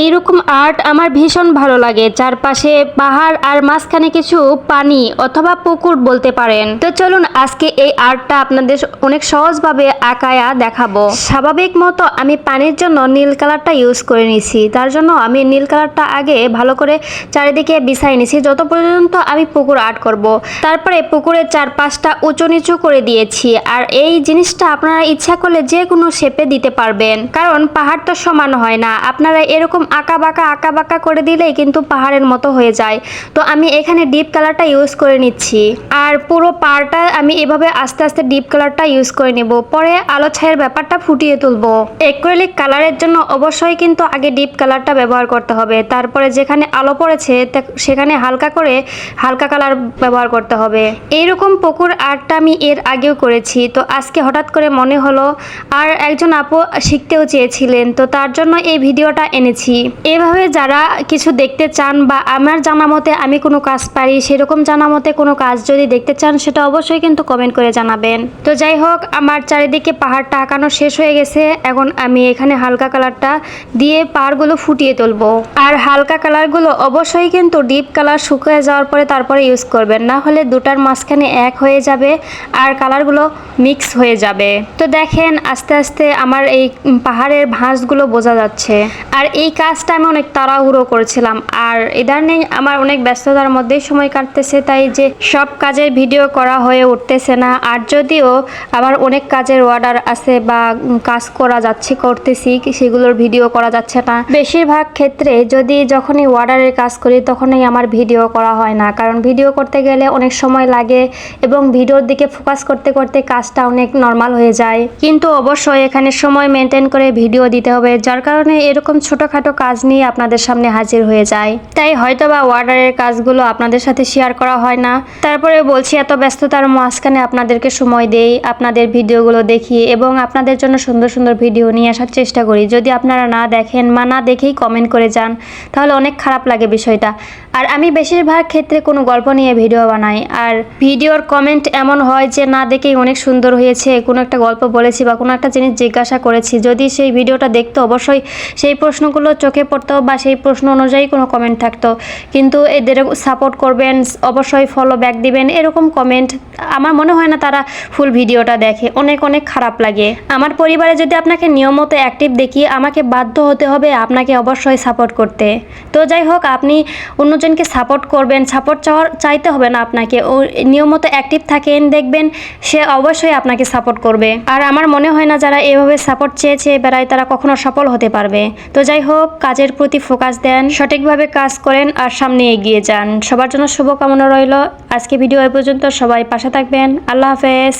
এইরকম আর্ট আমার ভীষণ ভালো লাগে। চারপাশে পাহাড় আর মাঝখানে কিছু পানি অথবা পুকুর বলতে পারেন। তো চলুন আজকে এই আর্টটা আপনাদের অনেক সহজভাবে আঁকায়া দেখাবো। স্বাভাবিক মতো আমি পানির জন্য নীল কালারটা ইউজ করে নিছি। তার জন্য আমি নীল কালারটা আগে ভালো করে চারিদিকে বিছাই নিছি। যত পর্যন্ত আমি পুকুর আর্ট করব। তারপরে পুকুরের চারপাশটা উঁচু নিচু করে দিয়েছি। আর এই জিনিসটা আপনারা ইচ্ছা করলে যে কোনো শেপে দিতে পারবেন। কারণ পাহাড় তো সমান হয় না। আপনারা এরকম আঁকা বাঁকা আঁকা বাঁকা করে দিলেই কিন্তু পাহাড়ের মতো হয়ে যায়। তো আমি এখানে ডিপ কালারটা ইউজ করে নিচ্ছি। আর পুরো পাড়টা আমি এভাবে আস্তে আস্তে ডিপ কালারটা ইউজ করে নেব। পরে আলো ছায়ের ব্যাপারটা ফুটিয়ে তুলবো। অ্যাক্রিলিক কালারের জন্য অবশ্যই কিন্তু আগে ডিপ কালারটা ব্যবহার করতে হবে। তারপরে যেখানে আলো পড়েছে সেখানে হালকা করে হালকা কালার ব্যবহার করতে হবে। এইরকম পুকুর আর্টটা আমি এর আগেও করেছি। তো আজকে হঠাৎ করে মনে হলো, আর একজন আপু শিখতেও চেয়েছিলেন। তো তার জন্য এই ভিডিওটা এনেছি। এভাবে যারা কিছু দেখতে চান বা আমার জানা মতে আমি কোনো কাজ পারি, সেরকম জানা মতে কোনো কাজ যদি দেখতে চান, সেটা অবশ্যই কিন্তু কমেন্ট করে জানাবেন। তো যাই হোক, আমার চারিদিকে পাহাড়টা আঁকানো শেষ হয়ে গেছে। এখন আমি এখানে হালকা কালারটা দিয়ে পাহাড়গুলো ফুটিয়ে তুলবো। আর হালকা কালারগুলো অবশ্যই কিন্তু ডিপ কালার শুকিয়ে যাওয়ার পরে তারপরে ইউজ করবেন। না হলে দুটার মাঝখানে এক হয়ে যাবে আর কালারগুলো মিক্স হয়ে যাবে। তো দেখেন, আস্তে আস্তে আমার এই পাহাড়ের ভাঁজগুলো বোঝা যাচ্ছে। আর এই কাজটা আমি অনেক তাড়াহুড়ো করেছিলাম। আর ইদানিং আমার অনেক ব্যস্ততার মধ্যেই সময় কাটতেছে, তাই যে সব কাজের ভিডিও করা হয়ে উঠতেছে না। আর যদিও আমার অনেক কাজের অর্ডার আছে বা কাজ করা যাচ্ছে, করতেছি, সেগুলোর ভিডিও করা যাচ্ছে না। বেশিরভাগ ক্ষেত্রে যদি যখনই অর্ডারের কাজ করি, তখনই আমার ভিডিও করা হয় না। কারণ ভিডিও করতে গেলে অনেক সময় লাগে এবং ভিডিওর দিকে ফোকাস করতে করতে কাজটা অনেক নর্মাল হয়ে যায়। কিন্তু অবশ্যই এখানে সময় মেনটেন করে ভিডিও দিতে হবে, যার কারণে এরকম ছোটোখাটো কাজ নিয়ে আপনাদের সামনে হাজির হয়ে যায়। তাই হয়তো বা অর্ডারের কাজগুলো আপনাদের সাথে শেয়ার করা হয় না। তারপরে বলছি, এত ব্যস্ততার মাঝখানে আপনাদেরকে সময় দেই, আপনাদের ভিডিওগুলো দেখি এবং আপনাদের জন্য সুন্দর সুন্দর ভিডিও নিয়ে আসার চেষ্টা করি। যদি আপনারা না দেখেন বা না দেখেই কমেন্ট করে যান, তাহলে অনেক খারাপ লাগে বিষয়টা। আর আমি বেশিরভাগ ক্ষেত্রে কোনো গল্প নিয়ে ভিডিও বানাই। আর ভিডিওর কমেন্ট এমন হয় যে, না দেখেই অনেক সুন্দর হয়েছে, কোনো একটা গল্প বলেছি বা কোনো একটা জিনিস জিজ্ঞাসা করেছি। যদি সেই ভিডিওটা দেখতো, অবশ্যই সেই প্রশ্নগুলো চোখে পড়তো বা সেই প্রশ্ন অনুযায়ী কোনো কমেন্ট থাকতো। কিন্তু এদের সাপোর্ট করবেন, অবশ্যই ফলো ব্যাক দিবেন, এরকম কমেন্ট আমার মনে হয় না তারা ফুল ভিডিওটা দেখে। অনেক অনেক খারাপ লাগে। আমার পরিবারে যদি আপনাকে নিয়মিত অ্যাক্টিভ দেখি, আমাকে বাধ্য হতে হবে আপনাকে অবশ্যই সাপোর্ট করতে। তো যাই হোক, আপনি অন্যজনকে সাপোর্ট করবেন সাপোর্ট চাওয়ার, চাইতে হবে না আপনাকে। ও নিয়মিত অ্যাক্টিভ থাকেন, দেখবেন সে অবশ্যই আপনাকে সাপোর্ট করবে। আর আমার মনে হয় না যারা এভাবে সাপোর্ট চেয়ে চেয়ে বেড়ায় তারা কখনো সফল হতে পারবে। তো যাই হোক কাজের প্রতি ফোকাস দেন, সঠিকভাবে কাজ করেন আর সামনে এগিয়ে যান। সবার জন্য শুভকামনা রইল। আজকে ভিডিও এ পর্যন্ত সবাই পাশে থাকবেন। আল্লাহ হাফেজ।